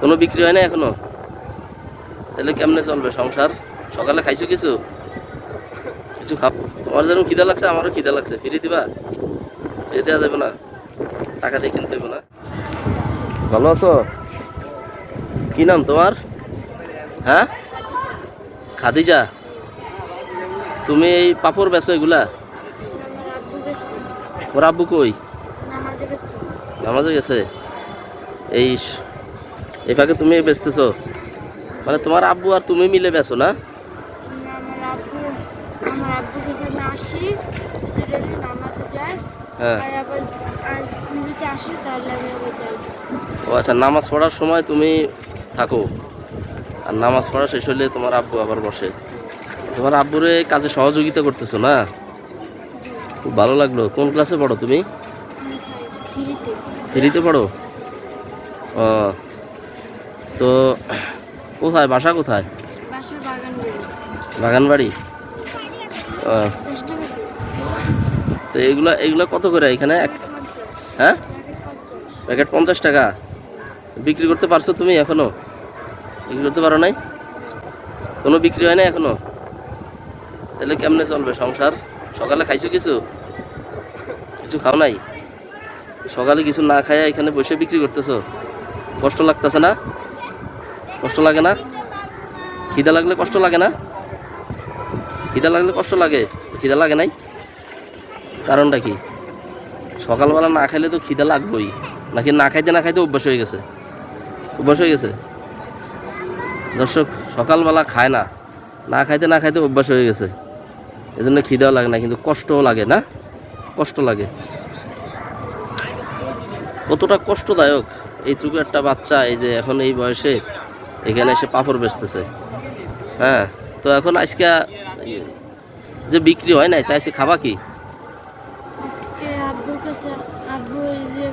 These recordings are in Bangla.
কোনো বিক্রি হয় না এখনও? তাহলে কেমনে চলবে সংসার? সকালে খাইছো কিছু? কিছু খাব তোমার যেরকম খিদা লাগছে আমারও খিদা লাগছে। ফিরে দিবা? ফিরে দেওয়া যাবে না। টাকা দিয়ে কিনতে হবে না। ভালো আছো? কি নাম তোমার? হ্যাঁ? খাদিজা? তুমি এই পাপড় বেছো এগুলা? ওর আব্বু কই? নামাজে গেছে? এই এই ফাঁকে তুমি বেচতেছো মানে তোমার আব্বু আর তুমি মিলে বেচো না? হ্যাঁ। ও আচ্ছা নামাজ পড়ার সময় তুমি থাকো। আর নামাজ পড়া শেষ হলে তোমার আব্বু আবার বসে। তোমার আব্বুরে কাজে সহযোগিতা করতেছো না? খুব ভালো লাগল। কোন ক্লাসে পড়ো তুমি? ফ্রিতে পড়ো? ও তো কোথায় বাসা কোথায়? বাগান বাড়ি তো এগুলো এগুলো কত করে এখানে? এক হ্যাঁ? প্যাকেট পঞ্চাশ টাকা। বিক্রি করতে পারছ তুমি এখনও? বিক্রি করতে পারো নাই? কোনো বিক্রি হয় না এখনও? তাহলে কেমনে চলবে সংসার? সকালে খাইছো কিছু? কিছু খাও নাই? সকালে কিছু না খাইয়া এখানে বসে বিক্রি করতেছো? কষ্ট লাগতেছে না? কষ্ট লাগে না? খিদা লাগলে কষ্ট লাগে না? খিদা লাগলে কষ্ট লাগে, খিদা লাগে নাই? কারণটা কি? সকালবেলা না খাইলে তো খিদা লাগবেই। নাকি না খাইতে না খাইতে অভ্যাস হয়ে গেছে? অভ্যাস হয়ে গেছে? দর্শক, সকালবেলা খায় না। না খাইতে না খাইতে অভ্যাস হয়ে গেছে। এজন্য খিদাও লাগে না, কিন্তু কষ্টও লাগে না? কষ্ট লাগে। কতটা কষ্টদায়ক। এইটুকু একটা বাচ্চা, এই যে এখন এই বয়সে এখানে এসে পাপড় বেচতেছে। হ্যাঁ তো এখন আজকে যে বিক্রি হয় নাই তাই আজকে খাবা কি? আজকে আব্বু ওই যে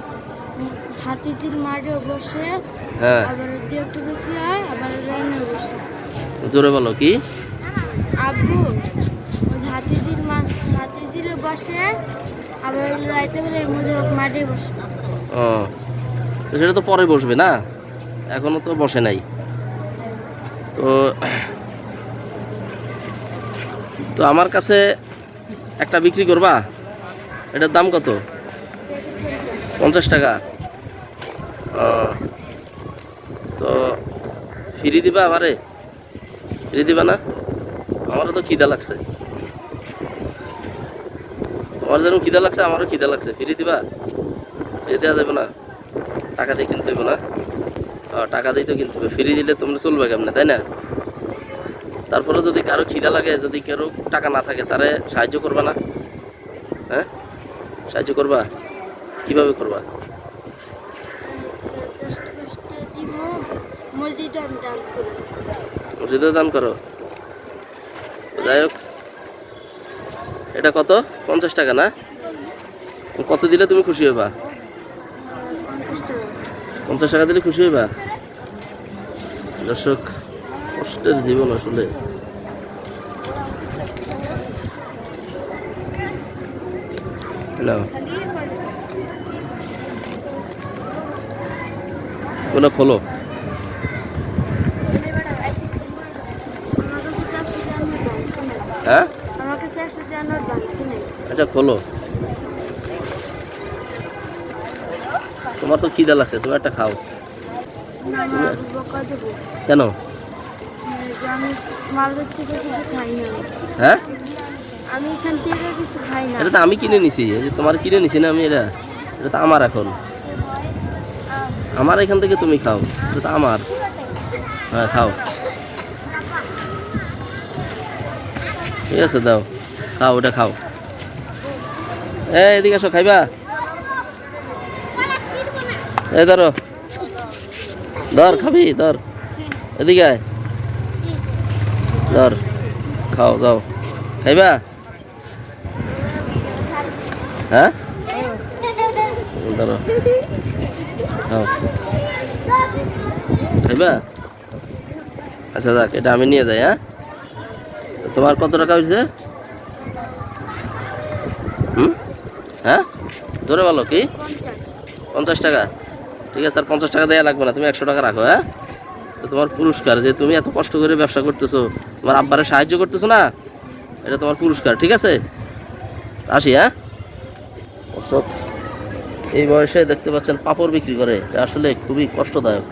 হাতিটির মাঠে বসে হ্যাঁ। আবার একটু বিক্রি হয় আবার রান্না বসে। জোরে বলো কি? আব্বু মা বসে আবার রাইতে বেলা এর মধ্যে মাঠে বসে। ও সেটা তো পরে বসবে না? এখনও তো বসে নাই। তো তো আমার কাছে একটা বিক্রি করবা? এটার দাম কত? পঞ্চাশ টাকা। তো ফিরি দিবা আমারে? ফিরি দিবা না? আমারও তো খিদা লাগছে। তোমার যেরকম খিদা লাগছে, আমারও খিদা লাগছে। ফিরি দিবা? ফিরে দেওয়া যাবে না। টাকা দিয়ে কিনতে না। টাকা দিয়ে কিন্তু ফ্রি দিলে তোমরা চলবে কেমনে, তাই না? তারপরে যদি কারও খিদা লাগে, যদি কারও টাকা না থাকে, তারে সাহায্য করবা না? হ্যাঁ? সাহায্য করবা? কীভাবে করবা? মসজিদে দান করি। যাই হোক। এটা কত? পঞ্চাশ টাকা না? কত দিলে তুমি খুশি হবা পঞ্চাশ টাকা দিলে খুশি হইবা? দর্শক কষ্টের জীবন আসলে। ওগুলো খোলো। হ্যাঁ? আচ্ছা খোলো। তোমার তো খিদা লাগছে তুমি একটা খাও না আমার আব্বু বকা দেবো কেন? আমি হ্যাঁ? আমি এখান থেকে কিছু খাই না। এটা তো আমি কিনে নিছি এই যে তোমার কিনে নিছি না আমি এটা এটা তো আমার এখন। আমার এখান থেকে তুমি খাও এটা তো আমার। হ্যাঁ খাও। ঠিক আছে দাও। খাও ওটা খাও। এ এদিকে আসো খাইবা? এই ধরো। ধর খাবি, ধর। এদিকে আয়। ধর, খাও, যাও। খাইবা? হ্যাঁ? ধরো। খাও। খাইবা? আচ্ছা যাক, এটা আমি নিয়ে যাই হ্যাঁ? তোমার কত টাকা হয়েছে হুম? হ্যাঁ? ধরে বলো কি? পঞ্চাশ পঞ্চাশ টাকা। ঠিক আছে, আর পঞ্চাশ টাকা দেওয়া লাগবে না, তুমি একশো টাকা রাখো হ্যাঁ? তো তোমার পুরস্কার, যে তুমি এত কষ্ট করে ব্যবসা করতেছো, তোমার আব্বারে সাহায্য করতেছো না? এটা তোমার পুরস্কার, ঠিক আছে? আসি হ্যাঁ? এই বয়সে দেখতে পাচ্ছেন পাপড় বিক্রি করে আসলে খুবই কষ্টদায়ক।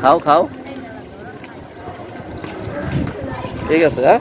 খাও খাও। ঠিক আছে হ্যাঁ?